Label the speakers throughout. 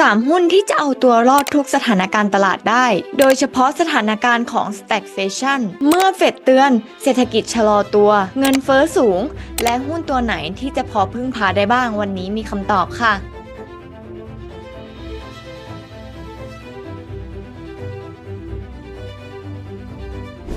Speaker 1: 3 หุ้นที่จะเอาตัวรอดทุกสถานการณ์ตลาดได้ โดยเฉพาะสถานการณ์ของ stagflation เมื่อเฟดเตือน เศรษฐกิจชะลอตัว เงินเฟ้อสูง และหุ้นตัวไหนที่จะพอพึ่งพาได้บ้างวันนี้มีคำตอบค่ะ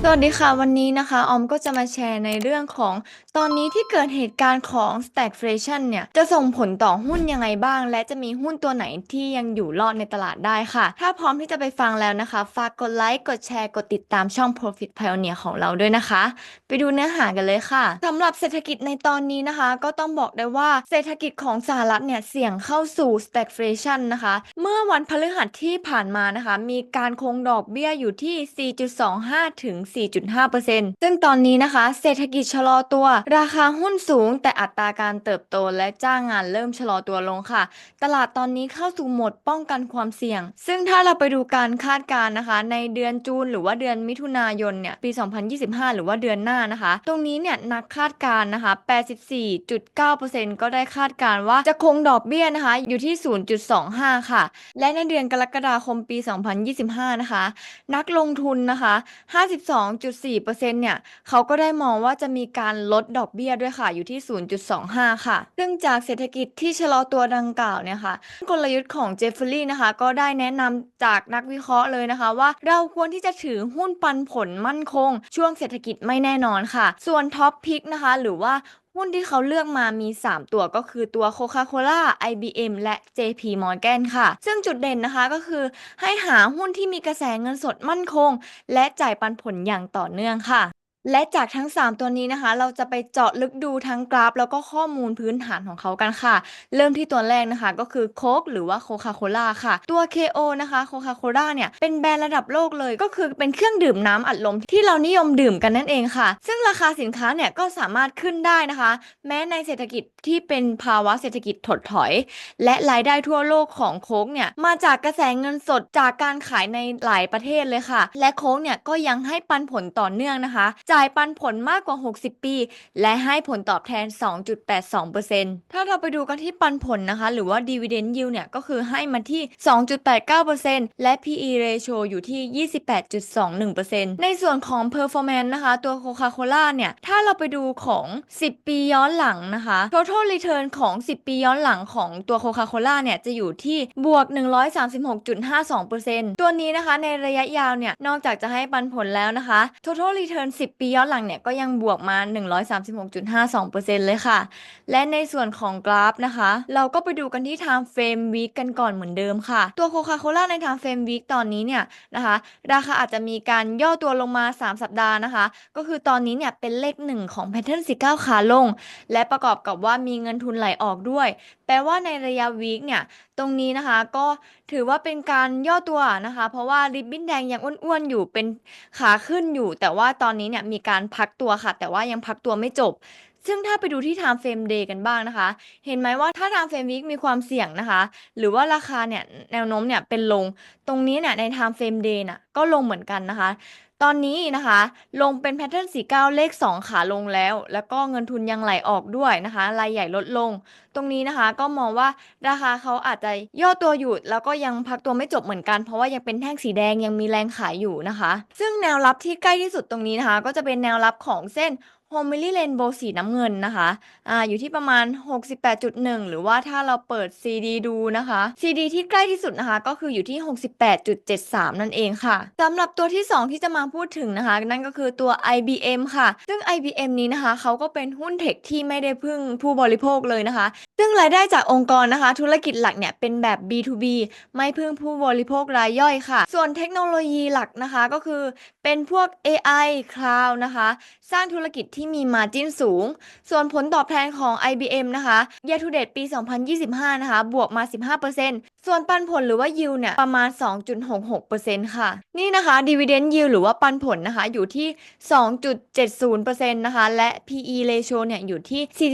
Speaker 1: สวัสดีค่ะ วันนี้นะคะ ออมก็จะมาแชร์ในเรื่องของ ตอนนี้ที่เกิดเหตุการณ์ของ stagflation เนี่ย จะส่งผลต่อหุ้นยังไงบ้าง และจะมีหุ้นตัวไหนที่ยังอยู่รอดในตลาดได้ค่ะ ถ้าพร้อมที่จะไปฟังแล้วนะคะ ฝากกดไลค์ กดแชร์ กดติดตามช่อง Profit Pioneer ของเราด้วยนะคะ ไปดูเนื้อหากันเลยค่ะสำหรับเศรษฐกิจในตอนนี้นะคะ ก็ต้องบอกได้ว่าเศรษฐกิจของสหรัฐเนี่ยเสี่ยงเข้าสู่ stagflation นะคะ เมื่อวันพฤหัสที่ผ่านมานะคะ มีการคงดอกเบี้ยอยู่ที่ 4.25 ถึง4.5%ซึ่งตอนนี้นะคะ เศรษฐกิจชะลอตัว ราคาหุ้นสูง แต่อัตราการเติบโตและจ้างงานเริ่มชะลอตัวลงค่ะ ตลาดตอนนี้เข้าสู่โหมดป้องกันความเสี่ยง ซึ่งถ้าเราไปดูการคาดการณ์นะคะ ในเดือนจูนหรือว่าเดือนมิถุนายนเนี่ยปี 2025 หรือว่าเดือนหน้านะคะ ตรงนี้เนี่ยนักคาดการณ์นะคะ 84.9%ก็ได้คาดการณ์ว่าจะคงดอกเบี้ยนะคะอยู่ที่ 0.25 ค่ะ และในเดือนกรกฎาคมปี 2025 นะคะ นักลงทุนนะคะ 52 2.4%เนี่ย เขาก็ได้มองว่าจะมีการลดดอกเบี้ยด้วยค่ะ อยู่ที่ 0.25 ค่ะ ซึ่งจากเศรษฐกิจที่ชะลอตัวดังกล่าวเนี่ยค่ะ กลยุทธ์ของเจฟฟรีย์นะคะ ก็ได้แนะนำจากนักวิเคราะห์เลยนะคะว่าเราควรที่จะถือหุ้นปันผลมั่นคง ช่วงเศรษฐกิจไม่แน่นอนค่ะ ส่วนท็อปพิกนะคะ หรือว่า หุ้นที่เขาเลือกมามี 3 ตัวก็คือตัวโคคาโคล่า IBM และ JP Morgan ค่ะ ซึ่งจุดเด่นนะคะก็คือให้หาหุ้นที่มีกระแสเงินสดมั่นคง และจ่ายปันผลอย่างต่อเนื่องค่ะ และจากทั้ง 3 ตัวนี้นะคะ เราจะไปเจาะลึกดูทั้งกราฟ แล้วก็ข้อมูลพื้นฐานของเขากันค่ะ เริ่มที่ตัวแรกนะคะก็คือโค้กหรือว่าโคคาโคล่าค่ะ ตัว KO นะคะโคคาโคล่าเนี่ยเป็นแบรนด์ระดับโลกเลยก็คือเป็นเครื่องดื่มน้ำอัดลมที่เรานิยมดื่มกันนั่นเองค่ะ ซึ่งราคาสินค้าเนี่ยก็สามารถขึ้นได้นะคะ แม้ในเศรษฐกิจที่เป็นภาวะเศรษฐกิจถดถอย และรายได้ทั่วโลกของโค้กเนี่ยมาจากกระแสเงินสดจากการขายในหลายประเทศเลยค่ะ และโค้กเนี่ยก็ยังให้ปันผลต่อเนื่องนะคะจ่ายปันผลมากกว่า 60 ปี และให้ผลตอบแทน 2.82%ถ้าเราไปดูกันที่ปันผลนะคะ หรือว่า dividend yield เนี่ย ก็คือให้มาที่ 2.89%และ PE ratio อยู่ที่ 28.21%ในส่วนของ performance นะคะ ตัว Coca-Cola เนี่ย ถ้าเราไปดูของ 10 ปีย้อนหลังนะคะ total return ของ 10 ปีย้อนหลังของตัว Coca-Cola เนี่ย จะอยู่ที่บวก 136.52%ตัวนี้นะคะในระยะยาวเนี่ย นอกจากจะให้ปันผลแล้วนะคะ total return 10 ปีย้อนหลังเนี่ยก็ยังบวกมา 136.52%เลยค่ะ และในส่วนของกราฟนะคะ เราก็ไปดูกันที่ time frame week กันก่อนเหมือนเดิมค่ะ ตัว Coca-Cola ใน time frame week ตอนนี้เนี่ยนะคะ ราคาอาจจะมีการย่อตัวลงมา 3 สัปดาห์นะคะ ก็คือตอนนี้เนี่ยเป็นเลขหนึ่งของ pattern 19ขาลง และประกอบกับว่ามีเงินทุนไหลออกด้วย แปลว่าในระยะวีคเนี่ย ตรงนี้นะคะก็ถือว่าเป็นการย่อตัวนะคะ เพราะว่าริบบิ้นแดงยังอ้วนๆอยู่เป็นขาขึ้นอยู่ แต่ว่าตอนนี้เนี่ยมีการพักตัวค่ะ แต่ว่ายังพักตัวไม่จบ ซึ่งถ้าไปดูที่ time frame day กันบ้างนะคะ เห็นไหมว่าถ้า time frame week มีความเสี่ยงนะคะ หรือว่าราคาเนี่ยแนวโน้มเนี่ยเป็นลง ตรงนี้เนี่ยใน time frame day น่ะก็ลงเหมือนกันนะคะ ตอนนี้นะคะ ลงเป็นแพทเทิร์น49เลข 2 ขาลงแล้ว แล้วก็เงินทุนยังไหลออกด้วยนะคะ รายใหญ่ลดลง ตรงนี้นะคะก็มองว่าราคาเขาอาจจะย่อตัวอยู่แล้วก็ยังพักตัวไม่จบเหมือนกัน เพราะว่ายังเป็นแท่งสีแดงยังมีแรงขายอยู่นะคะ ซึ่งแนวรับที่ใกล้ที่สุดตรงนี้นะคะ ก็จะเป็นแนวรับของเส้น โฮมิลี่เรนโบว์สีน้ำเงินนะคะ อ่า อยู่ที่ประมาณ 68.1 หรือว่าถ้าเราเปิด CD ดูนะคะ CD ที่ใกล้ที่สุดนะคะ ก็คืออยู่ที่ 68.73 นั่นเองค่ะ สำหรับตัวที่ 2 ที่จะมาพูดถึงนะคะ นั่นก็คือตัว IBM ค่ะ ซึ่ง IBM นี้นะคะ เขาก็เป็นหุ้นเทคที่ไม่ได้พึ่งผู้บริโภคเลยนะคะ ซึ่งรายได้จากองค์กรนะคะ ธุรกิจหลักเนี่ยเป็นแบบ B2B ไม่พึ่งผู้บริโภครายย่อยค่ะ ส่วนเทคโนโลยีหลักนะคะ ก็คือ เป็นพวก AI Cloud นะคะ สร้างธุรกิจที่มี margin สูง ส่วนผลตอบแทนของ IBM นะคะ year to date ปี 2025 นะคะ บวกมา 15%ส่วนปันผลหรือว่า yield เนี่ย ประมาณ 2.66%ค่ะ นี่นะคะ dividend yield หรือว่าปันผลนะคะ อยู่ที่ 2.70%นะคะ และ PE ratio เนี่ย อยู่ที่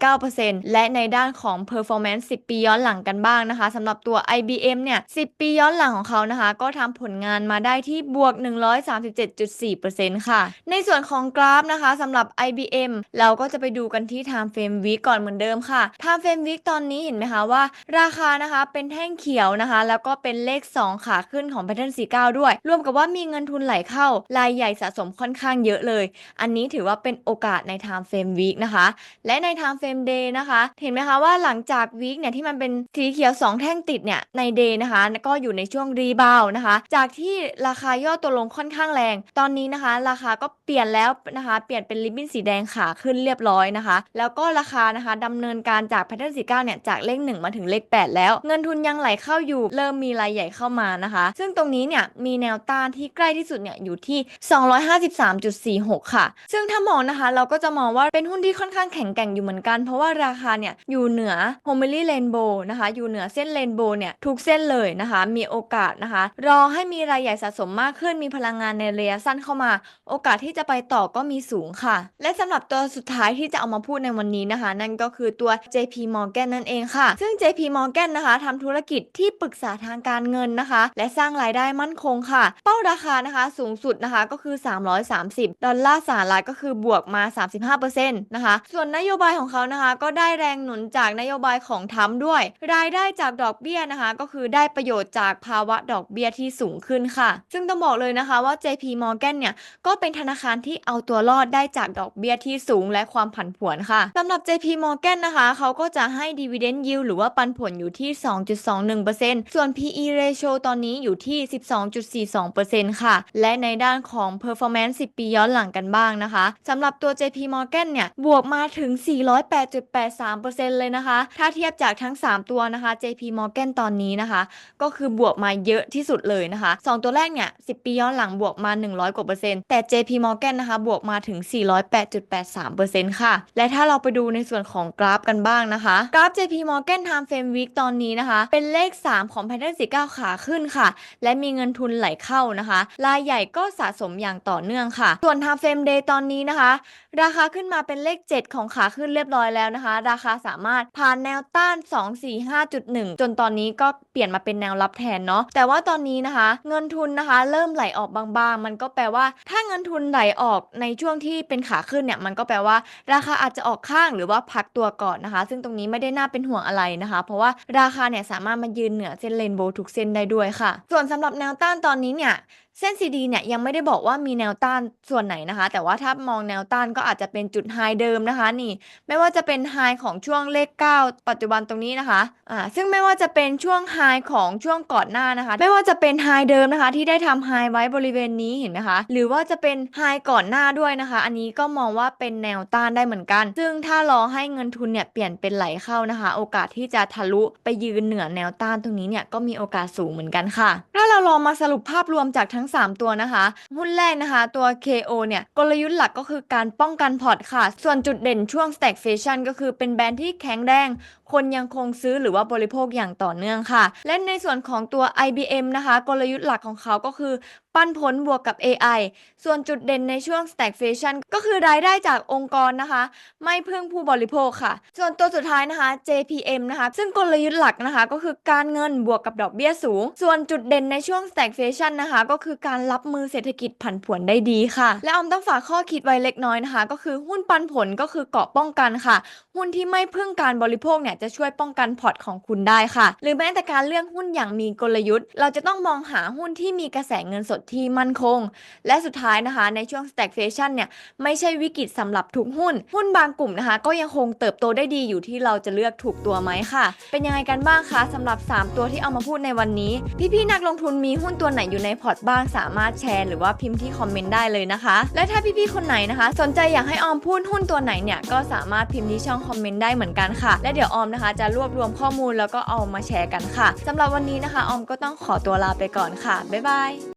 Speaker 1: 42.89%และในด้านของ performance 10 ปีย้อนหลังกันบ้างนะคะสำหรับตัว IBM เนี่ย 10 ปีย้อนหลังของเขานะคะ ก็ทำผลงานมาได้ที่บวก 1 137.4%ค่ะ ในส่วนของกราฟนะคะสำหรับ IBM เราก็จะไปดูกันที่ Time Frame Week ก่อนเหมือนเดิมค่ะ Time Frame Week ตอนนี้เห็นไหมคะว่า ราคานะคะเป็นแท่งเขียวนะคะ แล้วก็เป็นเลข 2 ขาขึ้นของ Pattern 49 ด้วย รวมกับว่ามีเงินทุนไหลเข้ารายใหญ่สะสมค่อนข้างเยอะเลย อันนี้ถือว่าเป็นโอกาสใน Time Frame Week นะคะ และใน Time Frame Day นะคะ เห็นไหมคะว่าหลังจาก Week เนี่ยที่มันเป็นสีเขียว 2 แท่งติดเนี่ยใน Day นะคะ ก็อยู่ในช่วงรีบาวนะคะ จากที่ราคาย่อตัวลงค่อนอนข้างแรง ตอนนี้นะคะ ราคาก็เปลี่ยนแล้วนะคะ เปลี่ยนเป็นริบบิ้นสีแดงขาขึ้นเรียบร้อยนะคะ แล้วก็ราคานะคะดำเนินการจาก Pattern 49เนี่ยจากเลข 1 มาถึงเลข 8 แล้ว เงินทุนยังไหลเข้าอยู่ เริ่มมีรายใหญ่เข้ามานะคะ ซึ่งตรงนี้เนี่ยมีแนวต้านที่ใกล้ที่สุดเนี่ยอยู่ที่ 253.46 ค่ะ ซึ่งถ้ามองนะคะเราก็จะมองว่าเป็นหุ้นที่ค่อนข้างแข็งแกร่งอยู่เหมือนกัน เพราะว่าราคาเนี่ยอยู่เหนือ h o m e l y Rainbow นะคะ อยู่เหนือเส้น Rainbow เนี่ยทุกเส้นเลยนะคะ มีโอกาสนะคะ รอให้มีรายใหญ่สะสมมากขึ้นมีพลังงานในระยะสั้นเข้ามา โอกาสที่จะไปต่อก็มีสูงค่ะ และสำหรับตัวสุดท้ายที่จะเอามาพูดในวันนี้นะคะ นั่นก็คือตัว JP Morgan นั่นเองค่ะ ซึ่ง JP Morgan นะคะทำธุรกิจที่ปรึกษาทางการเงินนะคะ และสร้างรายได้มั่นคงค่ะ เป้าราคานะคะสูงสุดนะคะก็คือ 330 ดอลลาร์สหรัฐก็คือบวกมา 35%นะคะ ส่วนนโยบายของเขานะคะ ก็ได้แรงหนุนจากนโยบายของทรัมด้วย รายได้จากดอกเบี้ยนะคะ ก็คือได้ประโยชน์จากภาวะดอกเบี้ยที่สูงขึ้นค่ะ ซึ่งต้องบอกเลยนะคะว่า JP Morgan เนี่ยก็เป็นธนาคารที่เอาตัวรอดได้จากดอกเบี้ยที่สูงและความผันผวนค่ะสำหรับ JP Morgan นะคะเขาก็จะให้ dividend yield หรือว่าปันผลอยู่ที่ 2.21%ส่วน PE ratio ตอนนี้อยู่ที่ 12.42%ค่ะ และในด้านของ performance 10 ปีย้อนหลังกันบ้างนะคะสำหรับตัว JP Morgan เนี่ยบวกมาถึง 408.83%เลยนะคะ ถ้าเทียบจากทั้ง 3 ตัวนะคะ JP Morgan ตอนนี้นะคะ ก็คือบวกมาเยอะที่สุดเลยนะคะ 2 ตัวแรกเนี่ย 10 ปีย้อนหลังบวกมา 100 กว่าเปอร์เซ็นต์แต่ JP Morgan นะคะ บวกมาถึง 408.83%ค่ะ และถ้าเราไปดูในส่วนของกราฟกันบ้างนะคะ กราฟ JP Morgan Time Frame Week ตอนนี้นะคะ เป็นเลข 3 ของ Pattern 49 ขาขึ้นค่ะ และมีเงินทุนไหลเข้านะคะรายใหญ่ก็สะสมอย่างต่อเนื่องค่ะ ส่วน Time Frame Day ตอนนี้นะคะ ราคาขึ้นมาเป็นเลข 7 ของขาขึ้นเรียบร้อยแล้วนะคะ ราคาสามารถผ่านแนวต้าน 245.1 จนตอนนี้ก็เปลี่ยนมาเป็นแนวรับแทนเนาะแต่ว่าตอนนี้นะคะ เงินทุนนะคะ เริ่มไหลออกบางๆ มันก็แปลว่า ถ้าเงินทุนไหลออกในช่วงที่เป็นขาขึ้นเนี่ย มันก็แปลว่า ราคาอาจจะออกข้างหรือว่าพักตัวก่อนนะคะ ซึ่งตรงนี้ไม่ได้น่าเป็นห่วงอะไรนะคะ เพราะว่าราคาเนี่ยสามารถมายืนเหนือเส้นเลนโบว์ทุกเส้นได้ด้วยค่ะ ส่วนสำหรับแนวต้านตอนนี้เนี่ย เส้น CD เนี่ยยังไม่ได้บอกว่ามีแนวต้านส่วนไหนนะคะ แต่ว่าถ้ามองแนวต้านก็อาจจะเป็นจุดไฮเดิมนะคะนี่ ไม่ว่าจะเป็นไฮของช่วงเลข 9 ปัจจุบันตรงนี้นะคะอ่าซึ่งไม่ว่าจะเป็นช่วงไฮของช่วงก่อนหน้านะคะ ไม่ว่าจะเป็นไฮเดิมนะคะ ที่ได้ทำไฮไว้บริเวณนี้เห็นไหมคะ หรือว่าจะเป็นไฮก่อนหน้าด้วยนะคะ อันนี้ก็มองว่าเป็นแนวต้านได้เหมือนกัน ซึ่งถ้ารอให้เงินทุนเนี่ยเปลี่ยนเป็นไหลเข้านะคะ โอกาสที่จะทะลุไปยืนเหนือแนวต้านตรงนี้เนี่ยก็มีโอกาสสูงเหมือนกันค่ะ ถ้าเราลองมาสรุปภาพรวมจากทั้ง้ง 3 ตัวนะคะ หุ้นแรกนะคะ ตัว KO เนี่ยกลยุทธ์หลักก็คือการป้องกันพอร์ตค่ะ ส่วนจุดเด่นช่วง Stack Fashion ก็คือเป็นแบรนด์ที่แข็งแรงคนยังคงซื้อหรือว่าบริโภคอย่างต่อเนื่องค่ะ และในส่วนของตัว IBM นะคะ กลยุทธ์หลักของเขาก็คือ ปันผลบวกกับ AI ส่วนจุดเด่นในช่วง Stack Fashion ก็คือรายได้จากองค์กรนะคะ ไม่พึ่งผู้บริโภคค่ะ ส่วนตัวสุดท้ายนะคะ JPM นะคะ ซึ่งกลยุทธ์หลักนะคะ ก็คือการเงินบวกกับดอกเบี้ยสูง ส่วนจุดเด่นในช่วง Stack Fashion นะคะ ก็คือการรับมือเศรษฐกิจผันผวนได้ดีค่ะ และออมต้องฝากข้อคิดไว้เล็กน้อยนะคะ ก็คือหุ้นปันผลก็คือเกาะป้องกันค่ะ หุ้นที่ไม่พึ่งการบริโภคเนี่ยจะช่วยป้องกันพอร์ตของคุณได้ค่ะ หรือแม้แต่การเลือกหุ้นอย่างมีกลยุทธ์ เราจะต้องมองหาหุ้นที่มีกระแสเงินสดที่มั่นคง และสุดท้ายนะคะในช่วง stagflation เนี่ยไม่ใช่วิกฤตสำหรับทุกหุ้น หุ้นบางกลุ่มนะคะ ก็ยังคงเติบโตได้ดีอยู่ที่เราจะเลือกถูกตัวไหมค่ะ เป็นยังไงกันบ้างคะสำหรับ 3 ตัวที่เอามาพูดในวันนี้ พี่ๆนักลงทุนมีหุ้นตัวไหนอยู่ในพอร์ตบ้างสามารถแชร์หรือว่าพิมพ์ที่คอมเมนต์ได้เลยนะคะ และถ้าพี่ๆคนไหนนะคะ สนใจอยากให้ออมพูดหุ้นตัวไหนเนี่ยก็สามารถพิมพ์ที่ช่องคอมเมนต์ได้เหมือนกันค่ะ และเดี๋ยวออมนะคะ จะรวบรวมข้อมูลแล้วก็เอามาแชร์กันค่ะสำหรับวันนี้นะคะออมก็ต้องขอตัวลาไปก่อนค่ะบ๊ายบาย